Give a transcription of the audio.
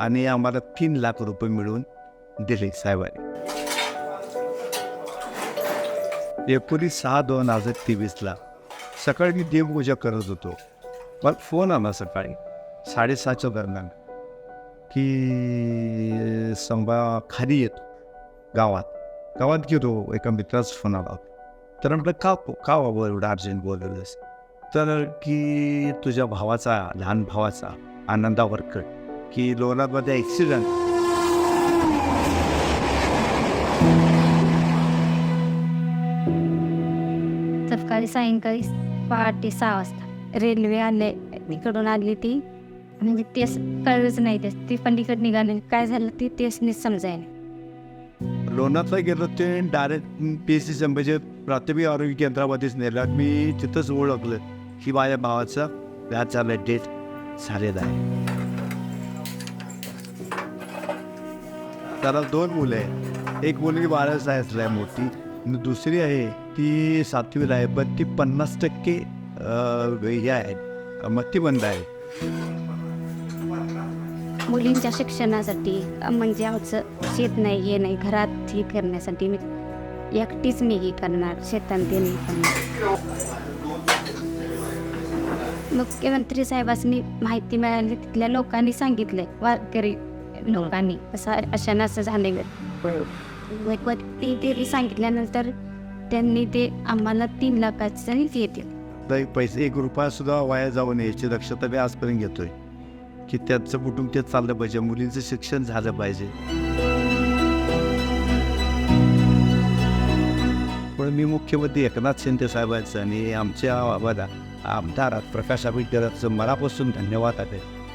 आणि आम्हाला तीन लाख रुपये मिळून दिले साहेबांनी. एकोणीस सहा दोन हजार तेवीसला सकाळी मी देवपूजा करत होतो. पण फोन आला सकाळी साडेसहाच्या दरम्यान की संभा खाली येतो गावात. गावात गेलो एका मित्राचा फोन आला तर म्हटलं का हो, का हो बाबा एवढं अर्जंट बोलवलंस? तर की तुझ्या भावाचा लहान भावाचा आनंदावर कट की लोणारमध्ये ॲक्सिडेंट सकाळी सायंकाळी पहाटे सहा वाजता रेल्वे आले. इकडून आली ती. म्हणजे तेच कळलंच नाही ते. ती पंडीकडे निघाली. काय झालं ती तेच नीट समजायला. लोणारला गेलो ते डायरेक्ट पी एस सी म्हणजे प्राथमिक आरोग्य केंद्रामध्येच नेलं. मी तिथंच ओळखलं. की माझ्या भावाचा व्याज झाला डेट झालेला आहे. त्याला दोन मुलं आहे एक मुलगी बारा सायन्सला आहे मोठी आणि दुसरी आहे ती सातवीला आहे. पण ती पन्नास टक्के हे आहे मतिबंद आहे. मुलींच्या शिक्षणासाठी म्हणजे आमचं शेत नाही हे नाही घरात हे करण्यासाठी मी एकटीच मी हे करणार शेतात ते नाही करणार. मुख्यमंत्री साहेबांनी माहिती मिळाली तिथल्या लोकांनी सांगितलं वारकरी लोकांनी असं अशानं असं झाले ते सांगितल्यानंतर त्यांनी ते आम्हाला तीन लाखाचं येतील पैसे एक रुपया सुद्धा वाया जाऊ नये याची दक्षता मी आजपर्यंत घेतोय की त्यांचं कुटुंब तेच चाललं पाहिजे मुलींचं शिक्षण झालं पाहिजे पण मी मुख्यमंत्री एकनाथ शिंदे साहेबांचं आणि आमच्या आमदार प्रकाश आंबेडकरांचं मनापासून धन्यवाद आहे